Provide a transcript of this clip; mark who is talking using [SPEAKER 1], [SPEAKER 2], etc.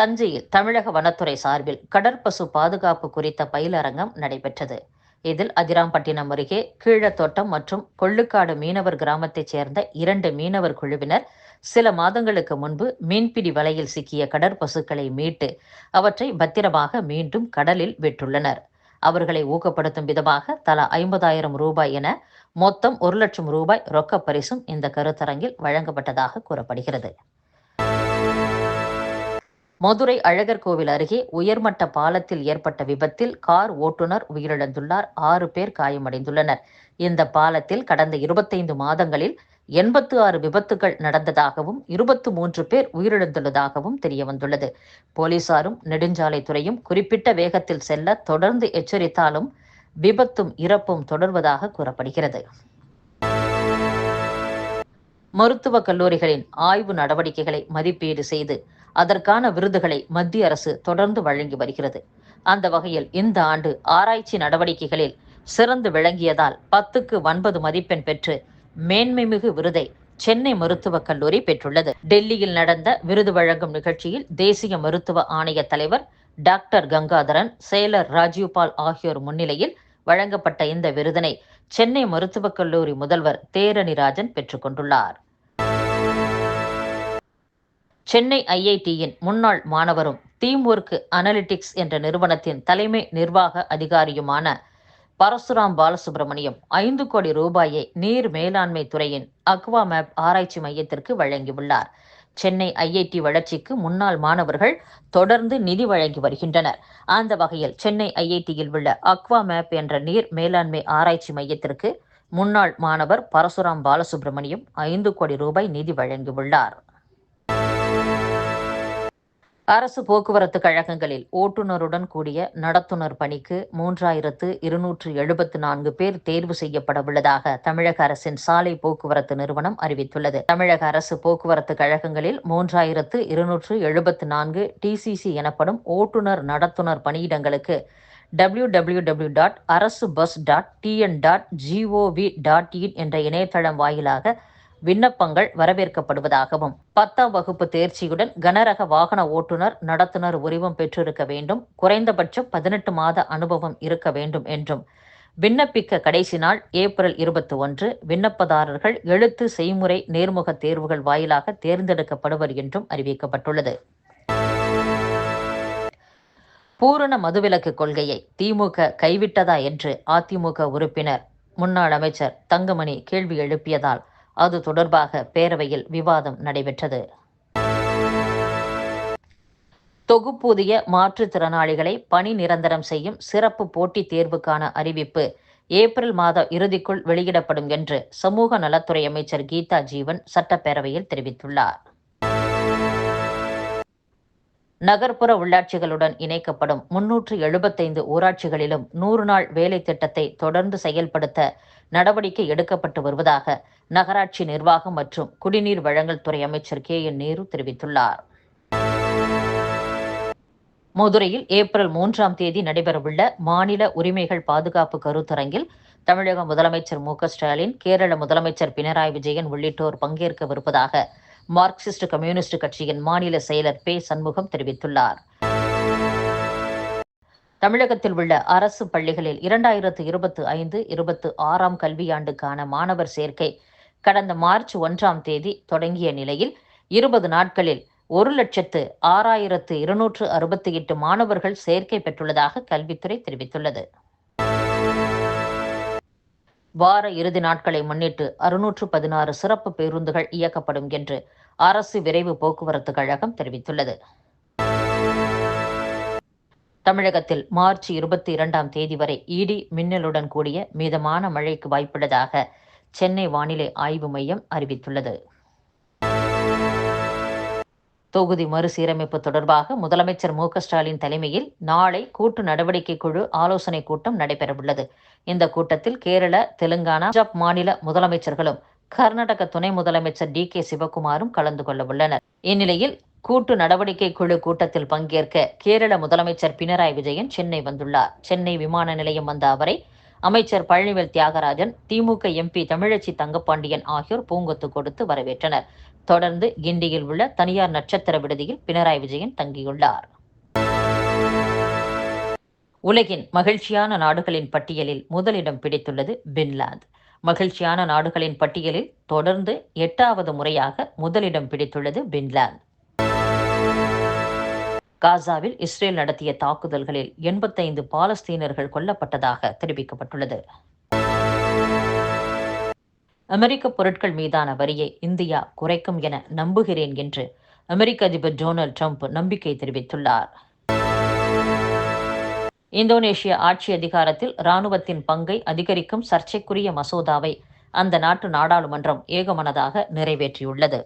[SPEAKER 1] தஞ்சையில் தமிழக வனத்துறை சார்பில் கடற்பசு பாதுகாப்பு குறித்த பயிலரங்கம் நடைபெற்றது. இதில் அதிராம்பட்டினம் அருகே கீழத்தோட்டம் மற்றும் கொள்ளுக்காடு மீனவர் கிராமத்தைச் சேர்ந்த இரண்டு மீனவர் குழுவினர் சில மாதங்களுக்கு முன்பு மீன்பிடி வலையில் சிக்கிய கடற்பசுக்களை மீட்டு அவற்றை பத்திரமாக மீண்டும் கடலில் விட்டுள்ளனர். அவர்களை ஊக்கப்படுத்தும் விதமாக தலா ஐம்பதாயிரம் ரூபாய் என மொத்தம் ஒரு லட்சம் ரூபாய் ரொக்க பரிசும் இந்த கருத்தரங்கில் வழங்கப்பட்டதாக கூறப்படுகிறது. மதுரை அழகர் கோவில் அருகே உயர்மட்ட பாலத்தில் ஏற்பட்ட விபத்தில் கார் ஓட்டுநர் உயிரிழந்துள்ளார். ஆறு பேர் காயமடைந்துள்ளனர். இந்த பாலத்தில் கடந்த இருபத்தைந்து மாதங்களில் எண்பத்து ஆறு விபத்துகள் நடந்ததாகவும் இருபத்து மூன்று பேர் உயிரிழந்துள்ளதாகவும் தெரியவந்துள்ளது. போலீசாரும் நெடுஞ்சாலைத்துறையும் குறிப்பிட்ட வேகத்தில் செல்ல தொடர்ந்து எச்சரித்தாலும் விபத்தும் இறப்பும் தொடர்வதாக கூறப்படுகிறது. மருத்துவக் கல்லூரிகளின் ஆய்வு நடவடிக்கைகளை மதிப்பீடு செய்து அதற்கான விருதுகளை மத்திய அரசு தொடர்ந்து வழங்கி வருகிறது. அந்த வகையில் இந்த ஆண்டு ஆராய்ச்சி நடவடிக்கைகளில் சிறந்து விளங்கியதால் பத்துக்கு ஒன்பது மதிப்பெண் பெற்று மேன்மைமிகு விருதை சென்னை மருத்துவக் கல்லூரி பெற்றுள்ளது. டெல்லியில் நடந்த விருது வழங்கும் நிகழ்ச்சியில் தேசிய மருத்துவ ஆணைய தலைவர் டாக்டர் கங்காதரன் செயலர் ராஜீவ்பால் ஆகியோர் முன்னிலையில் வழங்கப்பட்ட இந்த விருதினை சென்னை மருத்துவக் கல்லூரி முதல்வர் தேரணிராஜன் பெற்றுக்கொண்டுள்ளார் சென்னை ஐஐடியின் முன்னாள் மாணவரும் தீம் ஒர்க் அனலிட்டிக்ஸ் என்ற நிறுவனத்தின் தலைமை நிர்வாக அதிகாரியுமான பரசுராம் பாலசுப்ரமணியம் ஐந்து கோடி ரூபாயை நீர் மேலாண்மை துறையின் அக்வா மேப் ஆராய்ச்சி மையத்திற்கு வழங்கியுள்ளார். சென்னை ஐஐடி வளர்ச்சிக்கு முன்னாள் மாணவர்கள் தொடர்ந்து நிதி வழங்கி வருகின்றனர். அந்த வகையில் சென்னை ஐஐடியில் உள்ள அக்வா மேப் என்ற நீர் மேலாண்மை ஆராய்ச்சி மையத்திற்கு முன்னாள் மாணவர் பரசுராம் பாலசுப்ரமணியம் ஐந்து கோடி ரூபாய் நிதி வழங்கியுள்ளார். அரசு போக்குவரத்து கழகங்களில் ஓட்டுநருடன் கூடிய நடத்துனர் பணிக்கு மூன்றாயிரத்து இருநூற்று எழுபத்து நான்கு பேர் தேர்வு செய்யப்பட உள்ளதாக தமிழக அரசின் சாலை போக்குவரத்து நிறுவனம் அறிவித்துள்ளது. தமிழக அரசு போக்குவரத்து கழகங்களில் மூன்றாயிரத்து இருநூற்று எழுபத்து நான்கு டிசிசி எனப்படும் ஓட்டுநர் நடத்துனர் பணியிடங்களுக்கு டபிள்யூ டபிள்யூ டபிள்யூ டாட் அரசு bus dot TN dot GOV dot in என்ற இணையதளம் வாயிலாக விண்ணப்பங்கள் வரவேற்கப்படுவதாகவும் பத்தாம் வகுப்பு தேர்ச்சியுடன் கனரக வாகன ஓட்டுநர் நடத்துனர் உரிமம் பெற்றிருக்க வேண்டும். குறைந்தபட்சம் பதினெட்டு மாத அனுபவம் இருக்க வேண்டும் என்றும். விண்ணப்பிக்க கடைசி நாள் ஏப்ரல் இருபத்தி ஒன்று விண்ணப்பதாரர்கள் எழுத்து செய்முறை நேர்முக தேர்வுகள் வாயிலாக தேர்ந்தெடுக்கப்படுவர் என்றும் அறிவிக்கப்பட்டுள்ளது. பூரண மதுவிலக்கு கொள்கையை திமுக கைவிட்டதா என்று அதிமுக உறுப்பினர் முன்னாள் அமைச்சர் தங்கமணி கேள்வி எழுப்பியதால் அது தொடர்பாக பேரவையில் விவாதம் நடைபெற்றது. தொகுப்பூதிய மாற்றுத்திறனாளிகளை பணி நிரந்தரம் செய்யும் சிறப்பு போட்டித் தேர்வுக்கான அறிவிப்பு ஏப்ரல் மாத இறுதிக்குள் வெளியிடப்படும் என்று சமூக நலத்துறை அமைச்சர் கீதா ஜீவன் சட்டப்பேரவையில் தெரிவித்துள்ளார். நகர்ப்புற உள்ளாட்சிகளுடன் இணைக்கப்படும் முன்னூற்று எழுபத்தைந்து ஊராட்சிகளிலும் நூறு நாள் வேலை திட்டத்தை தொடர்ந்து செயல்படுத்த நடவடிக்கை எடுக்கப்பட்டு வருவதாக நகராட்சி நிர்வாகம் மற்றும் குடிநீர் வழங்கல் துறை அமைச்சர் கே என் நேரு தெரிவித்துள்ளார். மதுரையில் ஏப்ரல் மூன்றாம் தேதி நடைபெறவுள்ள மாநில உரிமைகள் பாதுகாப்பு கருத்தரங்கில் தமிழக முதலமைச்சர் மு ஸ்டாலின் கேரள முதலமைச்சர் பினராயி விஜயன் உள்ளிட்டோர் பங்கேற்கவிருப்பதாக மார்க்சிஸ்ட் கம்யூனிஸ்ட் கட்சியின் மாநில செயலர் பே சண்முகம் தெரிவித்துள்ளார். தமிழகத்தில் உள்ள அரசு பள்ளிகளில் இரண்டாயிரத்து இருபத்தி ஐந்து இருபத்து ஆறாம் கல்வியாண்டுக்கான மாணவர் சேர்க்கை கடந்த மார்ச் ஒன்றாம் தேதி தொடங்கிய நிலையில் இருபது நாட்களில் ஒரு லட்சத்து ஆறாயிரத்து இருநூற்று அறுபத்தி எட்டு மாணவர்கள் சேர்க்கை பெற்றுள்ளதாக கல்வித்துறை தெரிவித்துள்ளது. வார இறுதி நாட்களை முன்னிட்டு அறுநூற்று பதினாறு சிறப்பு பேருந்துகள் இயக்கப்படும் என்று அரசு விரைவு போக்குவரத்து கழகம் தெரிவித்துள்ளது. தமிழகத்தில் மார்ச் இருபத்தி இரண்டாம் தேதி வரை இடி மின்னலுடன் கூடிய மிதமான மழைக்கு வாய்ப்புள்ளதாக சென்னை வானிலை ஆய்வு மையம் அறிவித்துள்ளது. தொகுதி மறுசீரமைப்பு தொடர்பாக முதலமைச்சர் மு ஸ்டாலின் தலைமையில் நாளை கூட்டு நடவடிக்கை குழு ஆலோசனை கூட்டம் நடைபெறவுள்ளது. இந்த கூட்டத்தில் கேரள தெலுங்கானா பஞ்சாப் மாநில முதலமைச்சர்களும் கர்நாடக துணை முதலமைச்சர் டி கே சிவகுமாரும் கலந்து கொள்ள உள்ளனர். இந்நிலையில் கூட்டு நடவடிக்கை குழு கூட்டத்தில் பங்கேற்க கேரள முதலமைச்சர் பினராயி விஜயன் சென்னை வந்துள்ளார். சென்னை விமான நிலையம் வந்த அவரை அமைச்சர் பழனிவேல் தியாகராஜன் திமுக எம்பி தமிழச்சி தங்கப்பாண்டியன் ஆகியோர் பூங்கொத்து கொடுத்து வரவேற்றனர். தொடர்ந்து கிண்டியில் உள்ள தனியார் நட்சத்திர விடுதியில் பினராயி விஜயன் தங்கியுள்ளார். உலகின் மகிழ்ச்சியான நாடுகளின் பட்டியலில் முதலிடம் பிடித்துள்ளது பின்லாந்து. மகிழ்ச்சியான நாடுகளின் பட்டியலில் தொடர்ந்து எட்டாவது முறையாக முதலிடம் பிடித்துள்ளது பின்லாந்து. காசாவில் இஸ்ரேல் நடத்திய தாக்குதல்களில் எண்பத்தைந்து பாலஸ்தீனர்கள் கொல்லப்பட்டதாக தெரிவிக்கப்பட்டுள்ளது. அமெரிக்க பொருட்கள் மீதான வரியை இந்தியா குறைக்கும் என நம்புகிறேன் என்று அமெரிக்க அதிபர் டொனால்டு ட்ரம்ப் நம்பிக்கை தெரிவித்துள்ளார். இந்தோனேஷிய ஆட்சி அதிகாரத்தில் இராணுவத்தின் பங்கை அதிகரிக்கும் சர்ச்சைக்குரிய மசோதாவை அந்த நாட்டு நாடாளுமன்றம் ஏகமனதாக நிறைவேற்றியுள்ளது.